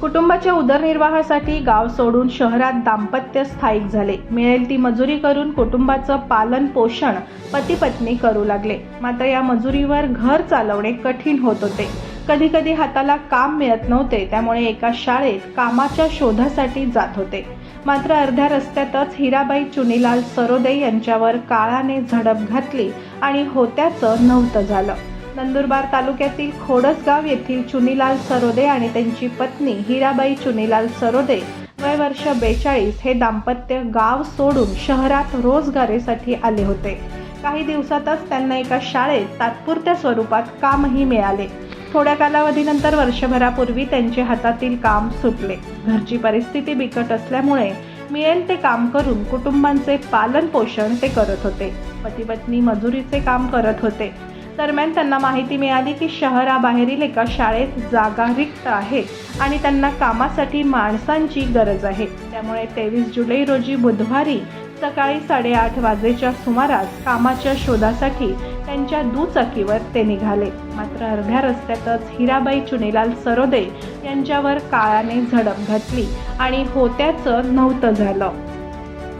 कुटुंबाच्या उदरनिर्वाहासाठी गाव सोडून शहरात दाम्पत्य स्थायिक झाले. मिळेल ती मजुरी करून कुटुंबाचं पालन पोषण पती पत्नी करू लागले. मात्र या मजुरीवर घर चालवणे कठीण होत होते. कधी कधी हाताला काम मिळत नव्हते त्यामुळे एका शाळेत कामाच्या शोधासाठी जात होते. मात्र अर्ध्या रस्त्यातच हिराबाई चुनीलाल सरोदे यांच्यावर काळाने झडप घातली आणि होत्याचं नव्हतं झालं. नंदुरबार तालुक्यातील खोडसगाव येथील चुनीलाल सरोदे आणि त्यांची पत्नी हिराबाई चुनीलाल सरोदे वय वर्ष बेचाळीस हे दाम्पत्य गाव सोडून शहरात रोजगारीसाठी आले होते. काही दिवसातच त्यांना एका शाळेत तात्पुरत्या स्वरूपात कामही मिळाले. थोड्या कालावधीनंतर वर्षभरापूर्वी त्यांचे हातातील काम सुटले. घरची परिस्थिती बिकट असल्यामुळे मिळेल ते काम करून कुटुंबांचे पालन पोषण ते करत होते. पती पत्नी मजुरीचे काम करत होते. दरम्यान त्यांना माहिती मिळाली की शहराबाहेरील एका शाळेत जागा रिक्त आहे आणि त्यांना कामासाठी माणसांची गरज आहे. त्यामुळे तेवीस जुलै रोजी बुधवारी सकाळी साडेआठ वाजेच्या सुमारास कामाच्या शोधासाठी त्यांच्या दुचाकीवर ते निघाले. मात्र अर्ध्या रस्त्यातच हिराबाई चुनीलाल सरोदे यांच्यावर काळाने झडप घातली आणि होत्याचं नव्हतं झालं.